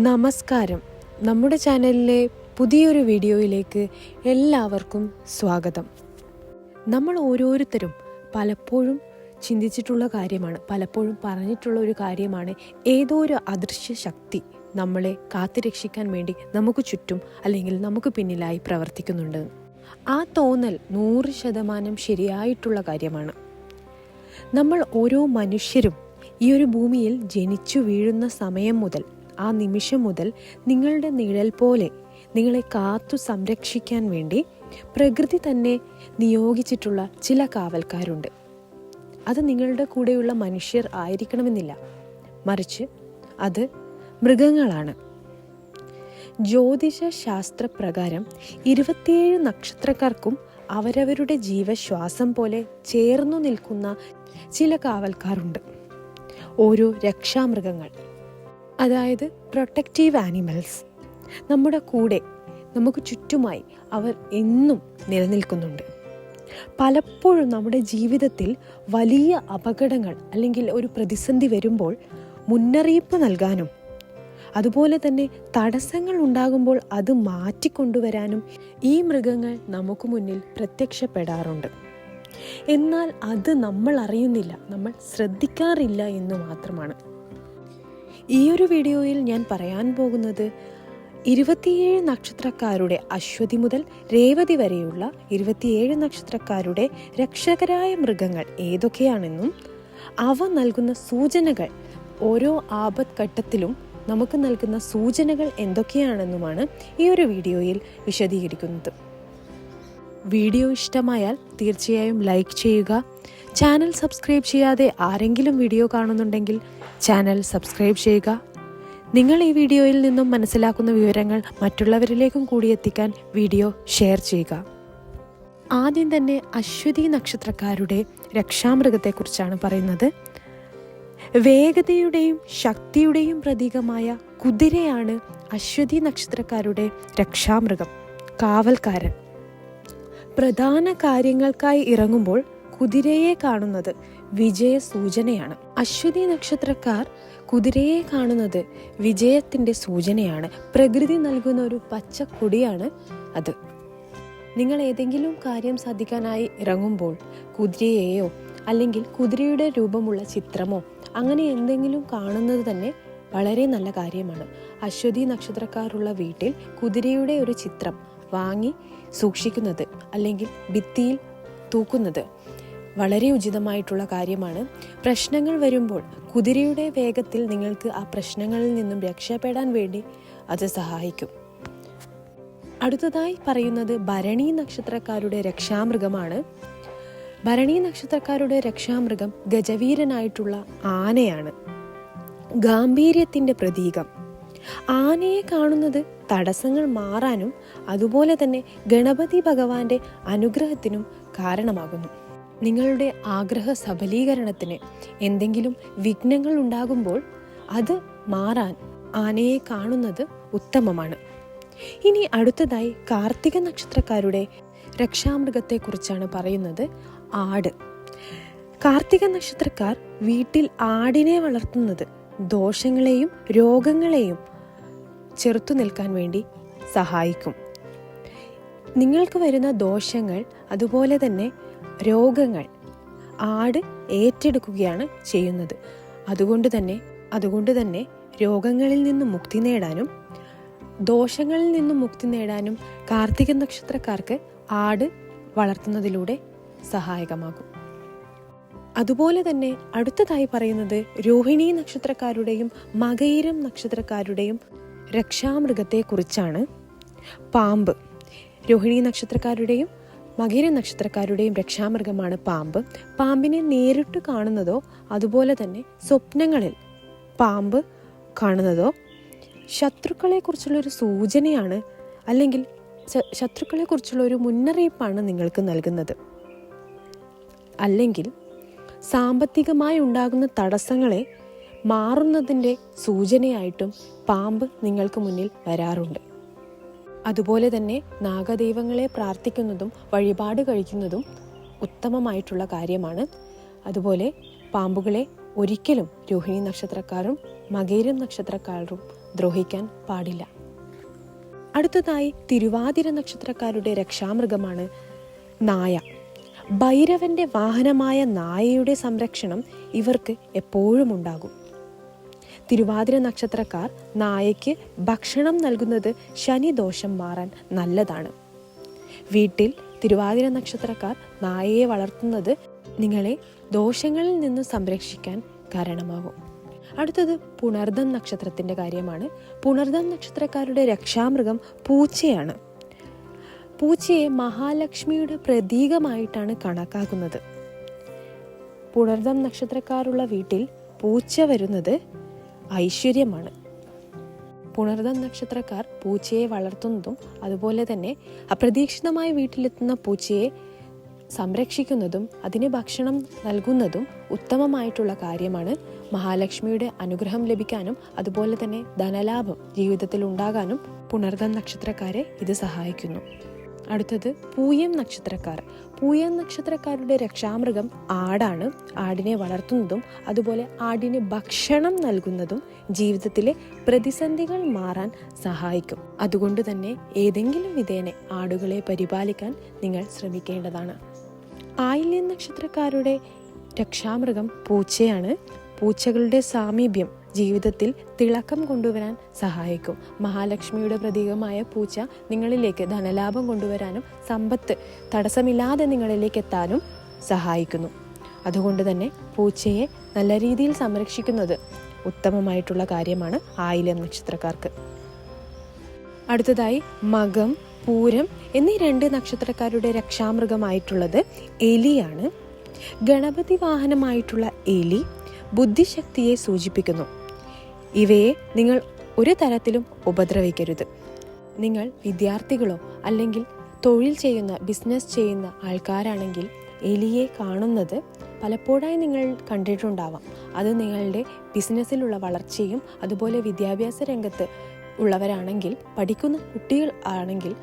നമസ്കാരം. നമ്മുടെ ചാനലിലെ പുതിയൊരു വീഡിയോയിലേക്ക് എല്ലാവർക്കും സ്വാഗതം. നമ്മൾ ഓരോരുത്തരും പലപ്പോഴും ചിന്തിച്ചിട്ടുള്ള കാര്യമാണ് പലപ്പോഴും പറഞ്ഞിട്ടുള്ള ഒരു കാര്യമാണ് ഏതോ ഒരു അദൃശ്യ ശക്തി നമ്മളെ കാത്തുരക്ഷിക്കാൻ വേണ്ടി നമുക്ക് ചുറ്റും അല്ലെങ്കിൽ നമുക്ക് പിന്നിലായി പ്രവർത്തിക്കുന്നുണ്ട്. ആ തോന്നൽ നൂറ് ശതമാനം ശരിയായിട്ടുള്ള കാര്യമാണ്. നമ്മൾ ഓരോ മനുഷ്യരും ഈ ഒരു ഭൂമിയിൽ ജനിച്ചു വീഴുന്ന സമയം മുതൽ ആ നിമിഷം മുതൽ നിങ്ങളുടെ നിഴൽ പോലെ നിങ്ങളെ കാത്തു സംരക്ഷിക്കാൻ വേണ്ടി പ്രകൃതി തന്നെ നിയോഗിച്ചിട്ടുള്ള ചില കാവൽക്കാരുണ്ട്. അത് നിങ്ങളുടെ കൂടെയുള്ള മനുഷ്യർ ആയിരിക്കണമെന്നില്ല. മറിച്ച് അത് മൃഗങ്ങളാണ്. ജ്യോതിഷ ശാസ്ത്ര പ്രകാരം ഇരുപത്തിയേഴ് നക്ഷത്രക്കാർക്കും അവരവരുടെ ജീവശ്വാസം പോലെ ചേർന്നു നിൽക്കുന്ന ചില കാവൽക്കാരുണ്ട്. ഓരോ രക്ഷാമൃഗങ്ങൾ. അതായത് പ്രൊട്ടക്റ്റീവ് ആനിമൽസ് നമ്മുടെ കൂടെ നമുക്ക് ചുറ്റുമായി അവർ എന്നും നിലനിൽക്കുന്നുണ്ട്. പലപ്പോഴും നമ്മുടെ ജീവിതത്തിൽ വലിയ അപകടങ്ങൾ അല്ലെങ്കിൽ ഒരു പ്രതിസന്ധി വരുമ്പോൾ മുന്നറിയിപ്പ് നൽകാനും അതുപോലെ തന്നെ തടസ്സങ്ങൾ ഉണ്ടാകുമ്പോൾ അത് മാറ്റിക്കൊണ്ടുവരാനും ഈ മൃഗങ്ങൾ നമുക്ക് മുന്നിൽ പ്രത്യക്ഷപ്പെടാറുണ്ട്. എന്നാൽ അത് നമ്മൾ അറിയുന്നില്ല നമ്മൾ ശ്രദ്ധിക്കാറില്ല എന്ന് മാത്രമാണ്. ഈ ഒരു വീഡിയോയിൽ ഞാൻ പറയാൻ പോകുന്നത് ഇരുപത്തിയേഴ് നക്ഷത്രക്കാരുടെ അശ്വതി മുതൽ രേവതി വരെയുള്ള ഇരുപത്തിയേഴ് നക്ഷത്രക്കാരുടെ രക്ഷകരായ മൃഗങ്ങൾ ഏതൊക്കെയാണെന്നും അവ നൽകുന്ന സൂചനകൾ ഓരോ ആപത് ഘട്ടത്തിലും നമുക്ക് നൽകുന്ന സൂചനകൾ എന്തൊക്കെയാണെന്നുമാണ് ഈ ഒരു വീഡിയോയിൽ വിശദീകരിക്കുന്നത്. വീഡിയോ ഇഷ്ടമായാൽ തീർച്ചയായും ലൈക്ക് ചെയ്യുക ചാനൽ സബ്സ്ക്രൈബ് ചെയ്യാതെ ആരെങ്കിലും വീഡിയോ കാണുന്നുണ്ടെങ്കിൽ ചാനൽ സബ്സ്ക്രൈബ് ചെയ്യുക. നിങ്ങൾ ഈ വീഡിയോയിൽ നിന്നും മനസ്സിലാക്കുന്ന വിവരങ്ങൾ മറ്റുള്ളവരിലേക്കും കൂടി എത്തിക്കാൻ വീഡിയോ ഷെയർ ചെയ്യുക. ആദ്യം തന്നെ അശ്വതി നക്ഷത്രക്കാരുടെ രക്ഷാമൃഗത്തെക്കുറിച്ചാണ് പറയുന്നത്. വേഗതയുടെയും ശക്തിയുടെയും പ്രതീകമായ കുതിരയാണ് അശ്വതി നക്ഷത്രക്കാരുടെ രക്ഷാമൃഗം കാവൽക്കാരൻ. പ്രധാന കാര്യങ്ങൾക്കായി ഇറങ്ങുമ്പോൾ കുതിരയെ കാണുന്നത് വിജയ സൂചനയാണ് അശ്വതി നക്ഷത്രക്കാർ കുതിരയെ കാണുന്നത് വിജയത്തിന്റെ സൂചനയാണ്. പ്രകൃതി നൽകുന്ന ഒരു പച്ച കൊടിയാണ് അത്. നിങ്ങൾ ഏതെങ്കിലും കാര്യം സാധിക്കാനായി ഇറങ്ങുമ്പോൾ കുതിരയെയോ അല്ലെങ്കിൽ കുതിരയുടെ രൂപമുള്ള ചിത്രമോ അങ്ങനെ എന്തെങ്കിലും കാണുന്നത് തന്നെ വളരെ നല്ല കാര്യമാണ്. അശ്വതി നക്ഷത്രക്കാരുള്ള വീട്ടിൽ കുതിരയുടെ ഒരു ചിത്രം വാങ്ങി സൂക്ഷിക്കുന്നത് അല്ലെങ്കിൽ ഭിത്തിയിൽ തൂക്കുന്നത് വളരെ ഉചിതമായിട്ടുള്ള കാര്യമാണ്. പ്രശ്നങ്ങൾ വരുമ്പോൾ കുതിരയുടെ വേഗത്തിൽ നിങ്ങൾക്ക് ആ പ്രശ്നങ്ങളിൽ നിന്നും രക്ഷപ്പെടാൻ വേണ്ടി അത് സഹായിക്കും. അടുത്തതായി പറയുന്നത് ഭരണി നക്ഷത്രക്കാരുടെ രക്ഷാമൃഗമാണ്. ഭരണി നക്ഷത്രക്കാരുടെ രക്ഷാമൃഗം ഗജവീരനായിട്ടുള്ള ആനയാണ്. ഗാംഭീര്യത്തിന്റെ പ്രതീകം. ആനയെ കാണുന്നത് തടസ്സങ്ങൾ മാറാനും അതുപോലെ തന്നെ ഗണപതി ഭഗവാന്റെ അനുഗ്രഹത്തിനും കാരണമാകുന്നു. നിങ്ങളുടെ ആഗ്രഹ സബലീകരണത്തിന് എന്തെങ്കിലും വിഘ്നങ്ങൾ ഉണ്ടാകുമ്പോൾ അത് മാറാൻ ആനയെ കാണുന്നത് ഉത്തമമാണ്. ഇനി അടുത്തതായി കാർത്തിക നക്ഷത്രക്കാരുടെ രക്ഷാമൃഗത്തെക്കുറിച്ചാണ് പറയുന്നത് ആട്. കാർത്തിക നക്ഷത്രക്കാർ വീട്ടിൽ ആടിനെ വളർത്തുന്നത് ദോഷങ്ങളെയും രോഗങ്ങളെയും ചെറുത്തു നിൽക്കാൻ വേണ്ടി സഹായിക്കും. നിങ്ങൾക്ക് വരുന്ന ദോഷങ്ങൾ അതുപോലെ തന്നെ രോഗങ്ങൾ ആട് ഏറ്റെടുക്കുകയാണ് ചെയ്യുന്നത്. അതുകൊണ്ട് തന്നെ അതുകൊണ്ട് തന്നെ രോഗങ്ങളിൽ നിന്ന് മുക്തി നേടാനും ദോഷങ്ങളിൽ നിന്നും മുക്തി നേടാനും കാർത്തിക നക്ഷത്രക്കാർക്ക് ആട് വളർത്തുന്നതിലൂടെ സഹായകമാകും. അതുപോലെ തന്നെ അടുത്തതായി പറയുന്നത് രോഹിണി നക്ഷത്രക്കാരുടെയും മകയിരം നക്ഷത്രക്കാരുടെയും രക്ഷാമൃഗത്തെക്കുറിച്ചാണ്. പാമ്പ് രോഹിണി നക്ഷത്രക്കാരുടെയും മകര നക്ഷത്രക്കാരുടെയും രക്ഷാമൃഗമാണ് പാമ്പ്. പാമ്പിനെ നേരിട്ട് കാണുന്നതോ അതുപോലെ തന്നെ സ്വപ്നങ്ങളിൽ പാമ്പ് കാണുന്നതോ ശത്രുക്കളെക്കുറിച്ചുള്ള ഒരു സൂചനയാണ് അല്ലെങ്കിൽ ശത്രുക്കളെക്കുറിച്ചുള്ള ഒരു മുന്നറിയിപ്പാണ് നിങ്ങൾക്ക് നൽകുന്നത്. അല്ലെങ്കിൽ സാമ്പത്തികമായി ഉണ്ടാകുന്ന തടസ്സങ്ങളെ മാറുന്നതിന്റെ സൂചനയായിട്ടും പാമ്പ് നിങ്ങൾക്ക് മുന്നിൽ വരാറുണ്ട്. അതുപോലെ തന്നെ നാഗദൈവങ്ങളെ പ്രാർത്ഥിക്കുന്നതും വഴിപാട് കഴിക്കുന്നതും ഉത്തമമായിട്ടുള്ള കാര്യമാണ്. അതുപോലെ പാമ്പുകളെ ഒരിക്കലും രോഹിണി നക്ഷത്രക്കാരും മകേരം നക്ഷത്രക്കാരും ദ്രോഹിക്കാൻ പാടില്ല. അടുത്തതായി തിരുവാതിര നക്ഷത്രക്കാരുടെ രക്ഷാമൃഗമാണ് നായ. ഭൈരവന്റെ വാഹനമായ നായയുടെ സംരക്ഷണം ഇവർക്ക് എപ്പോഴും ഉണ്ടാകും. തിരുവാതിര നക്ഷത്രക്കാർ നായയ്ക്ക് ഭക്ഷണം നൽകുന്നത് ശനിദോഷം മാറാൻ നല്ലതാണ്. വീട്ടിൽ തിരുവാതിര നക്ഷത്രക്കാർ നായയെ വളർത്തുന്നത് നിങ്ങളെ ദോഷങ്ങളിൽ നിന്ന് സംരക്ഷിക്കാൻ കാരണമാകും. അടുത്തത് പുണർദം നക്ഷത്രത്തിന്റെ കാര്യമാണ്. പുണർദം നക്ഷത്രക്കാരുടെ രക്ഷാമൃഗം പൂച്ചയാണ്. പൂച്ചയെ മഹാലക്ഷ്മിയുടെ പ്രതീകമായിട്ടാണ് കണക്കാക്കുന്നത്. പുണർദം നക്ഷത്രക്കാരുള്ള വീട്ടിൽ പൂച്ച വരുന്നത് ഐശ്വര്യമാണ്. പുണർദ നക്ഷത്രക്കാർ പൂച്ചയെ വളർത്തുന്നതും അതുപോലെ തന്നെ അപ്രതീക്ഷിതമായി വീട്ടിലെത്തുന്ന പൂച്ചയെ സംരക്ഷിക്കുന്നതും അതിന് ഭക്ഷണം നൽകുന്നതും ഉത്തമമായിട്ടുള്ള കാര്യമാണ്. മഹാലക്ഷ്മിയുടെ അനുഗ്രഹം ലഭിക്കാനും അതുപോലെ തന്നെ ധനലാഭം ജീവിതത്തിൽ ഉണ്ടാകാനും പുണർദ നക്ഷത്രക്കാരെ ഇത് സഹായിക്കുന്നു. അടുത്തത് പൂയം നക്ഷത്രക്കാർ. പൂയം നക്ഷത്രക്കാരുടെ രക്ഷാമൃഗം ആടാണ്. ആടിനെ വളർത്തുന്നതും അതുപോലെ ആടിന് ഭക്ഷണം നൽകുന്നതും ജീവിതത്തിലെ പ്രതിസന്ധികൾ മാറാൻ സഹായിക്കും. അതുകൊണ്ട് തന്നെ ഏതെങ്കിലും വിധേനെ ആടുകളെ പരിപാലിക്കാൻ നിങ്ങൾ ശ്രമിക്കേണ്ടതാണ്. ആയില്യം നക്ഷത്രക്കാരുടെ രക്ഷാമൃഗം പൂച്ചയാണ്. പൂച്ചകളുടെ സാമീപ്യം ജീവിതത്തിൽ തിളക്കം കൊണ്ടുവരാൻ സഹായിക്കും. മഹാലക്ഷ്മിയുടെ പ്രതീകമായ പൂച്ച നിങ്ങളിലേക്ക് ധനലാഭം കൊണ്ടുവരാനും സമ്പത്ത് തടസ്സമില്ലാതെ നിങ്ങളിലേക്ക് എത്താനും സഹായിക്കുന്നു. അതുകൊണ്ട് തന്നെ പൂച്ചയെ നല്ല രീതിയിൽ സംരക്ഷിക്കുന്നത് ഉത്തമമായിട്ടുള്ള കാര്യമാണ് ആയില്യം നക്ഷത്രക്കാർക്ക്. അടുത്തതായി മകം പൂരം എന്നീ രണ്ട് നക്ഷത്രക്കാരുടെ രക്ഷാമൃഗമായിട്ടുള്ളത് എലിയാണ്. ഗണപതി വാഹനമായിട്ടുള്ള എലി ബുദ്ധിശക്തിയെ സൂചിപ്പിക്കുന്നു. ഇവയെ നിങ്ങൾ ഒരു തരത്തിലും ഉപദ്രവിക്കരുത്. നിങ്ങൾ വിദ്യാർത്ഥികളോ അല്ലെങ്കിൽ തൊഴിൽ ചെയ്യുന്ന ബിസിനസ് ചെയ്യുന്ന ആൾക്കാരാണെങ്കിൽ എലിയെ കാണുന്നത് പലപ്പോഴായി നിങ്ങൾ കണ്ടിട്ടുണ്ടാവാം. അത് നിങ്ങളുടെ ബിസിനസ്സിലുള്ള വളർച്ചയും അതുപോലെ വിദ്യാഭ്യാസ രംഗത്ത് ഉള്ളവരാണെങ്കിൽ പഠിക്കുന്ന കുട്ടികൾ ആണെങ്കിൽ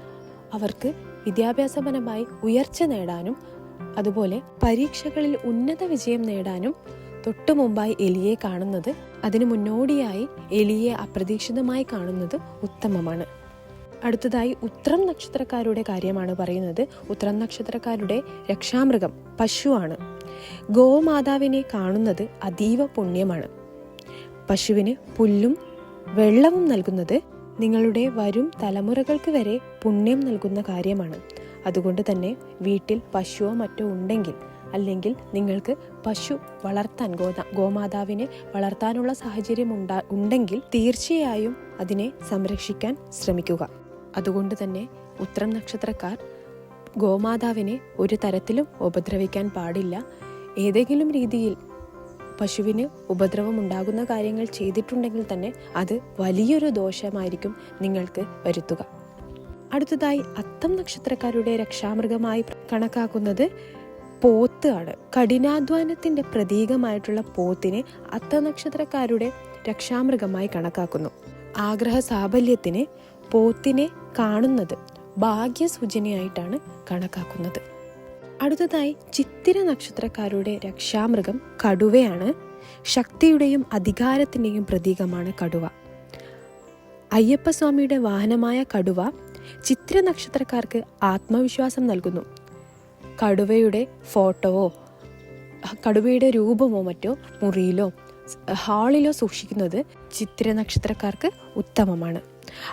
അവർക്ക് വിദ്യാഭ്യാസപരമായി ഉയർച്ച നേടാനും അതുപോലെ പരീക്ഷകളിൽ ഉന്നത വിജയം നേടാനും തൊട്ടു മുമ്പായി എലിയെ കാണുന്നത് അതിനു മുന്നോടിയായി എലിയെ അപ്രതീക്ഷിതമായി കാണുന്നത് ഉത്തമമാണ്. അടുത്തതായി ഉത്രം നക്ഷത്രക്കാരുടെ കാര്യമാണ് പറയുന്നത്. ഉത്രം നക്ഷത്രക്കാരുടെ രക്ഷാമൃഗം പശുവാണ്. ഗോമാതാവിനെ കാണുന്നത് അതീവ പുണ്യമാണ്. പശുവിന് പുല്ലും വെള്ളവും നൽകുന്നത് നിങ്ങളുടെ വരും തലമുറകൾക്ക് വരെ പുണ്യം നൽകുന്ന കാര്യമാണ്. അതുകൊണ്ട് തന്നെ വീട്ടിൽ പശുവോ മറ്റോ ഉണ്ടെങ്കിൽ അല്ലെങ്കിൽ നിങ്ങൾക്ക് പശു വളർത്താൻ ഗോദാ ഗോമാതാവിനെ വളർത്താനുള്ള സാഹചര്യം ഉണ്ടാ ഉണ്ടെങ്കിൽ തീർച്ചയായും അതിനെ സംരക്ഷിക്കാൻ ശ്രമിക്കുക. അതുകൊണ്ട് തന്നെ ഉത്രം നക്ഷത്രക്കാർ ഗോമാതാവിനെ ഒരു തരത്തിലും ഉപദ്രവിക്കാൻ പാടില്ല. ഏതെങ്കിലും രീതിയിൽ പശുവിന് ഉപദ്രവം ഉണ്ടാകുന്ന കാര്യങ്ങൾ ചെയ്തിട്ടുണ്ടെങ്കിൽ തന്നെ അത് വലിയൊരു ദോഷമായിരിക്കും നിങ്ങൾക്ക് വരുത്തുക. അടുത്തതായി അത്തം നക്ഷത്രക്കാരുടെ രക്ഷാമൃഗമായി കണക്കാക്കുന്നത് പോത്ത് ആണ് കഠിനാധ്വാനത്തിന്റെ പ്രതീകമായിട്ടുള്ള പോത്തിനെ അത്ത നക്ഷത്രക്കാരുടെ രക്ഷാമൃഗമായി കണക്കാക്കുന്നു. ആഗ്രഹ സാഫല്യത്തിന് പോത്തിനെ കാണുന്നത് ഭാഗ്യസൂചനയായിട്ടാണ് കണക്കാക്കുന്നത്. അടുത്തതായി ചിത്തിര നക്ഷത്രക്കാരുടെ രക്ഷാമൃഗം കടുവയാണ്. ശക്തിയുടെയും അധികാരത്തിന്റെയും പ്രതീകമാണ് കടുവ. അയ്യപ്പസ്വാമിയുടെ വാഹനമായ കടുവ ചിത്ര നക്ഷത്രക്കാർക്ക് ആത്മവിശ്വാസം നൽകുന്നു. കടുവയുടെ ഫോട്ടോവോ കടുവയുടെ രൂപമോ മറ്റോ മുറിയിലോ ഹാളിലോ സൂക്ഷിക്കുന്നത് ചിത്ര നക്ഷത്രക്കാർക്ക് ഉത്തമമാണ്.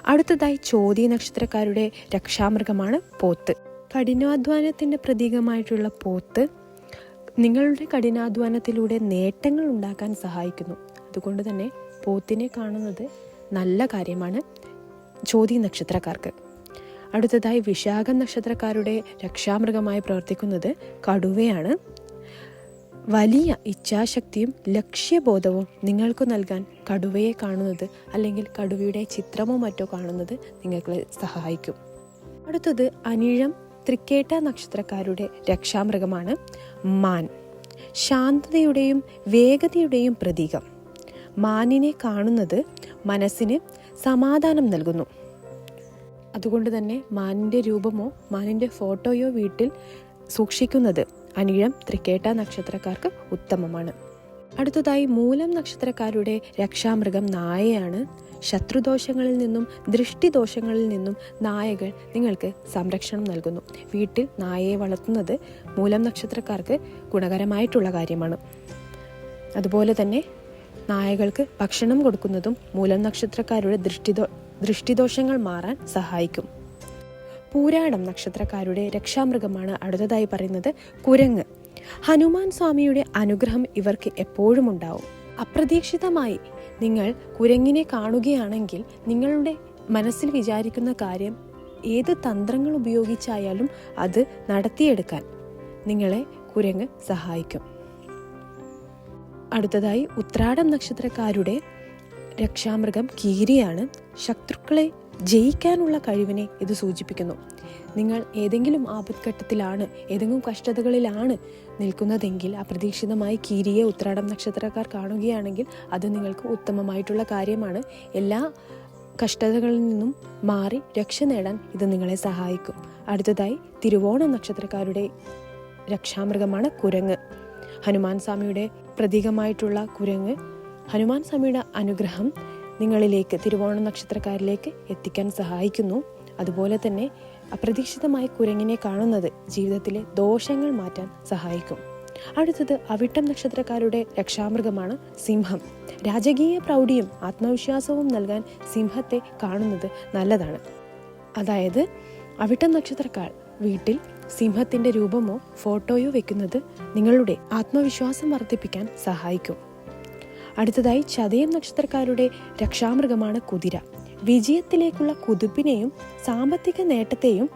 അടുത്തതായി ചോതി നക്ഷത്രക്കാരുടെ രക്ഷാമൃഗമാണ് പോത്ത്. കഠിനാധ്വാനത്തിന്റെ പ്രതീകമായിട്ടുള്ള പോത്ത് നിങ്ങളുടെ കഠിനാധ്വാനത്തിലൂടെ നേട്ടങ്ങൾ ഉണ്ടാക്കാൻ സഹായിക്കുന്നു. അതുകൊണ്ട് തന്നെ പോത്തിനെ കാണുന്നത് നല്ല കാര്യമാണ് ചോതി നക്ഷത്രക്കാർക്ക് അടുത്തതായി വിശാഖ നക്ഷത്രക്കാരുടെ രക്ഷാമൃഗമായി പ്രവർത്തിക്കുന്നത് കടുവയാണ്. വലിയ ഇച്ഛാശക്തിയും ലക്ഷ്യബോധവും നിങ്ങൾക്ക് നൽകാൻ കടുവയെ കാണുന്നത് അല്ലെങ്കിൽ കടുവയുടെ ചിത്രമോ മറ്റോ കാണുന്നത് നിങ്ങൾക്ക് സഹായിക്കും. അടുത്തത് അനിഴം തൃക്കേട്ട നക്ഷത്രക്കാരുടെ രക്ഷാമൃഗമാണ്. മാൻ ശാന്തതയുടെയും വേഗതയുടെയും പ്രതീകം. മാനിനെ കാണുന്നത് മനസ്സിന് സമാധാനം നൽകുന്നു. അതുകൊണ്ട് തന്നെ മാനിന്റെ രൂപമോ മാനിന്റെ ഫോട്ടോയോ വീട്ടിൽ സൂക്ഷിക്കുന്നത് അനിഴം തൃക്കേട്ട നക്ഷത്രക്കാർക്ക് ഉത്തമമാണ്. അടുത്തതായി മൂലം നക്ഷത്രക്കാരുടെ രക്ഷാമൃഗം നായയാണ്. ശത്രുദോഷങ്ങളിൽ നിന്നും ദൃഷ്ടിദോഷങ്ങളിൽ നിന്നും നായകൾ നിങ്ങൾക്ക് സംരക്ഷണം നൽകുന്നു. വീട്ടിൽ നായയെ വളർത്തുന്നത് മൂലം നക്ഷത്രക്കാർക്ക് ഗുണകരമായിട്ടുള്ള കാര്യമാണ്. അതുപോലെ തന്നെ നായകൾക്ക് ഭക്ഷണം കൊടുക്കുന്നതും മൂലം നക്ഷത്രക്കാരുടെ ദൃഷ്ടിദോ ദൃഷ്ടിദോഷങ്ങൾ മാറാൻ സഹായിക്കും. പൂരാടം നക്ഷത്രക്കാരുടെ രക്ഷാമൃഗമാണ് അടുത്തതായി പറയുന്നത് കുരങ്ങ്. ഹനുമാൻ സ്വാമിയുടെ അനുഗ്രഹം ഇവർക്ക് എപ്പോഴും ഉണ്ടാവും. അപ്രതീക്ഷിതമായി നിങ്ങൾ കുരങ്ങിനെ കാണുകയാണെങ്കിൽ നിങ്ങളുടെ മനസ്സിൽ വിചാരിക്കുന്ന കാര്യം ഏത് തന്ത്രങ്ങൾ ഉപയോഗിച്ചായാലും അത് നടത്തിയെടുക്കാൻ നിങ്ങളെ കുരങ്ങ് സഹായിക്കും. അടുത്തതായി ഉത്രാടം നക്ഷത്രക്കാരുടെ രക്ഷാമൃഗം കീരിയാണ് ശത്രുക്കളെ ജയിക്കാനുള്ള കഴിവിനെ ഇത് സൂചിപ്പിക്കുന്നു. നിങ്ങൾ ഏതെങ്കിലും ആപത്ഘട്ടത്തിലാണ് ഏതെങ്കിലും കഷ്ടതകളിലാണ് നിൽക്കുന്നതെങ്കിൽ അപ്രതീക്ഷിതമായി കീരിയെ ഉത്രാടം നക്ഷത്രക്കാർ കാണുകയാണെങ്കിൽ അത് നിങ്ങൾക്ക് ഉത്തമമായിട്ടുള്ള കാര്യമാണ്. എല്ലാ കഷ്ടതകളിൽ നിന്നും മാറി രക്ഷ നേടാൻ ഇത് നിങ്ങളെ സഹായിക്കും. അടുത്തതായി തിരുവോണ നക്ഷത്രക്കാരുടെ രക്ഷാമൃഗമാണ് കുരങ്ങ്. ഹനുമാൻ സ്വാമിയുടെ പ്രതീകമായിട്ടുള്ള കുരങ്ങ് ഹനുമാൻ സ്വാമിയുടെ അനുഗ്രഹം നിങ്ങളിലേക്ക് തിരുവോണ നക്ഷത്രക്കാരിലേക്ക് എത്തിക്കാൻ സഹായിക്കുന്നു. അതുപോലെ തന്നെ അപ്രതീക്ഷിതമായി കുരങ്ങിനെ കാണുന്നത് ജീവിതത്തിലെ ദോഷങ്ങൾ മാറ്റാൻ സഹായിക്കും. അടുത്തത് അവിട്ടം നക്ഷത്രക്കാരുടെ രക്ഷാമൃഗമാണ് സിംഹം. രാജകീയ പ്രൗഢിയും ആത്മവിശ്വാസവും നൽകാൻ സിംഹത്തെ കാണുന്നത് നല്ലതാണ്. അതായത് അവിട്ടം നക്ഷത്രക്കാർ വീട്ടിൽ സിംഹത്തിന്റെ രൂപമോ ഫോട്ടോയോ വെക്കുന്നത് നിങ്ങളുടെ ആത്മവിശ്വാസം വർദ്ധിപ്പിക്കാൻ സഹായിക്കും. അടുത്തതായി ചതയം നക്ഷത്രക്കാരുടെ രക്ഷാമൃഗമാണ് കുതിര. വിജയത്തിലേക്കുള്ള കുതിപ്പിനെയും സാമ്പത്തിക നേട്ടത്തെയും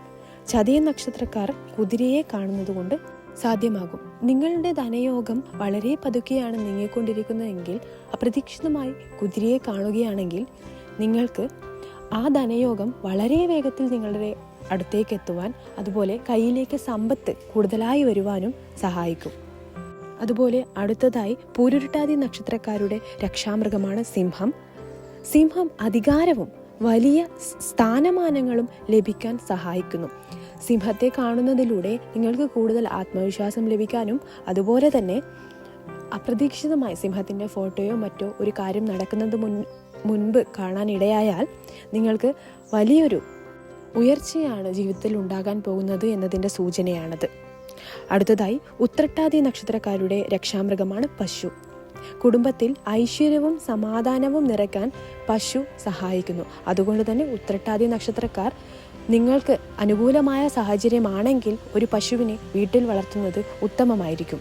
ചതയം നക്ഷത്രക്കാർ കുതിരയെ കാണുന്നതുകൊണ്ട് സാധ്യമാകും. നിങ്ങളുടെ ധനയോഗം വളരെ പതുക്കെയാണ് നീങ്ങിക്കൊണ്ടിരിക്കുന്നതെങ്കിൽ അപ്രതീക്ഷിതമായി കുതിരയെ കാണുകയാണെങ്കിൽ നിങ്ങൾക്ക് ആ ധനയോഗം വളരെ വേഗത്തിൽ നിങ്ങളുടെ അടുത്തേക്ക് എത്തുവാൻ അതുപോലെ കയ്യിലേക്ക് സമ്പത്ത് കൂടുതലായി വരുവാനും സഹായിക്കും. അതുപോലെ അടുത്തതായി പൂരുരുട്ടാതി നക്ഷത്രക്കാരുടെ രക്ഷാമൃഗമാണ് സിംഹം. സിംഹം അധികാരവും വലിയ സ്ഥാനമാനങ്ങളും ലഭിക്കാൻ സഹായിക്കുന്നു. സിംഹത്തെ കാണുന്നതിലൂടെ നിങ്ങൾക്ക് കൂടുതൽ ആത്മവിശ്വാസം ലഭിക്കാനും അതുപോലെ തന്നെ അപ്രതീക്ഷിതമായി സിംഹത്തിന്റെ ഫോട്ടോയോ മറ്റോ ഒരു കാര്യം നടക്കുന്നത് മുൻ മുൻപ് കാണാനിടയായാൽ നിങ്ങൾക്ക് വലിയൊരു ഉയർച്ചയാണ് ജീവിതത്തിൽ ഉണ്ടാകാൻ പോകുന്നത് എന്നതിന്റെ സൂചനയാണത്. അടുത്തതായി ഉത്രട്ടാതി നക്ഷത്രക്കാരുടെ രക്ഷാമൃഗമാണ് പശു. കുടുംബത്തിൽ ഐശ്വര്യവും സമാധാനവും നിറയ്ക്കാൻ പശു സഹായിക്കുന്നു. അതുകൊണ്ട് തന്നെ ഉത്രട്ടാതി നക്ഷത്രക്കാർ നിങ്ങൾക്ക് അനുകൂലമായ സാഹചര്യമാണെങ്കിൽ ഒരു പശുവിനെ വീട്ടിൽ വളർത്തുന്നത് ഉത്തമമായിരിക്കും.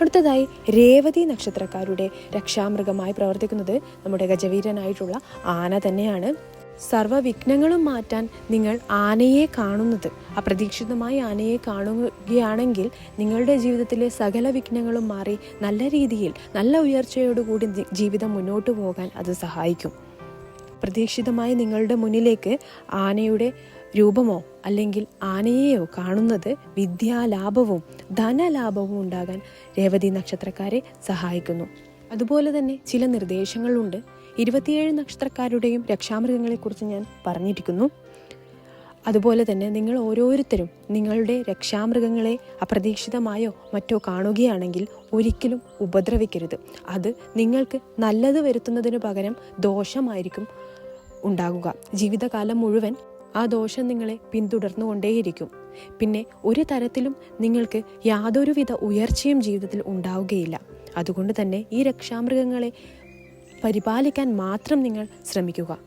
അടുത്തതായി രേവതി നക്ഷത്രക്കാരുടെ രക്ഷാമൃഗമായി പ്രവർത്തിക്കുന്നത് നമ്മുടെ ഗജവീരനായിട്ടുള്ള ആന തന്നെയാണ്. സർവവിഘ്നങ്ങളും മാറ്റാൻ നിങ്ങൾ ആനയെ കാണുന്നത്. അപ്രതീക്ഷിതമായി ആനയെ കാണുകയാണെങ്കിൽ നിങ്ങളുടെ ജീവിതത്തിലെ സകല വിഘ്നങ്ങളും മാറി നല്ല രീതിയിൽ നല്ല ഉയർച്ചയോടുകൂടി ജീവിതം മുന്നോട്ട് പോകാൻ അത് സഹായിക്കും. പ്രതീക്ഷിതമായി നിങ്ങളുടെ മുന്നിലേക്ക് ആനയുടെ രൂപമോ അല്ലെങ്കിൽ ആനയെയോ കാണുന്നത് വിദ്യാലാഭവും ധനലാഭവും ഉണ്ടാകാൻ രേവതി നക്ഷത്രക്കാരെ സഹായിക്കുന്നു. അതുപോലെ തന്നെ ചില നിർദ്ദേശങ്ങളുണ്ട്. ഇരുപത്തിയേഴ് നക്ഷത്രക്കാരുടെയും രക്ഷാമൃഗങ്ങളെക്കുറിച്ച് ഞാൻ പറഞ്ഞിരിക്കുന്നു. അതുപോലെ തന്നെ നിങ്ങൾ ഓരോരുത്തരും നിങ്ങളുടെ രക്ഷാമൃഗങ്ങളെ അപ്രതീക്ഷിതമായോ മറ്റോ കാണുകയാണെങ്കിൽ ഒരിക്കലും ഉപദ്രവിക്കരുത്. അത് നിങ്ങൾക്ക് നല്ലത് വരുത്തുന്നതിനു പകരം ദോഷമായിരിക്കും ഉണ്ടാകുക. ജീവിതകാലം മുഴുവൻ ആ ദോഷം നിങ്ങളെ പിന്തുടർന്നുകൊണ്ടേയിരിക്കും. പിന്നെ ഒരു തരത്തിലും നിങ്ങൾക്ക് യാതൊരുവിധ ഉയർച്ചയും ജീവിതത്തിൽ ഉണ്ടാവുകയില്ല. അതുകൊണ്ട് തന്നെ ഈ രക്ഷാമൃഗങ്ങളെ പരിപാലിക്കാൻ മാത്രം നിങ്ങൾ ശ്രമിക്കുക.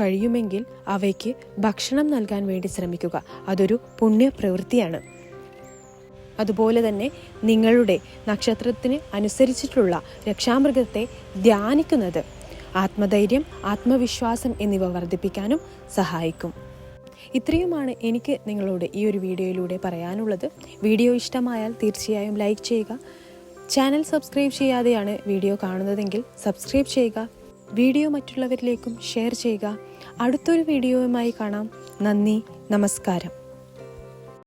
കഴിയുമെങ്കിൽ അവയ്ക്ക് ഭക്ഷണം നൽകാൻ വേണ്ടി ശ്രമിക്കുക. അതൊരു പുണ്യപ്രവൃത്തിയാണ്. അതുപോലെ തന്നെ നിങ്ങളുടെ നക്ഷത്രത്തിന് അനുസരിച്ചിട്ടുള്ള രക്ഷാമൃഗത്തെ ധ്യാനിക്കുന്നത് ആത്മധൈര്യം ആത്മവിശ്വാസം എന്നിവ വർദ്ധിപ്പിക്കാനും സഹായിക്കും. ഇത്രയുമാണ് എനിക്ക് നിങ്ങളോട് ഈ ഒരു വീഡിയോയിലൂടെ പറയാനുള്ളത്. വീഡിയോ ഇഷ്ടമായാൽ തീർച്ചയായും ലൈക്ക് ചെയ്യുക. ചാനൽ സബ്സ്ക്രൈബ് ചെയ്യാതെയാണ് വീഡിയോ കാണുന്നതെങ്കിൽ സബ്സ്ക്രൈബ് ചെയ്യുക വീഡിയോ മറ്റുള്ളവരിലേക്കും ഷെയർ ചെയ്യുക. അടുത്തൊരു വീഡിയോയുമായി കാണാം. നന്ദി നമസ്കാരം.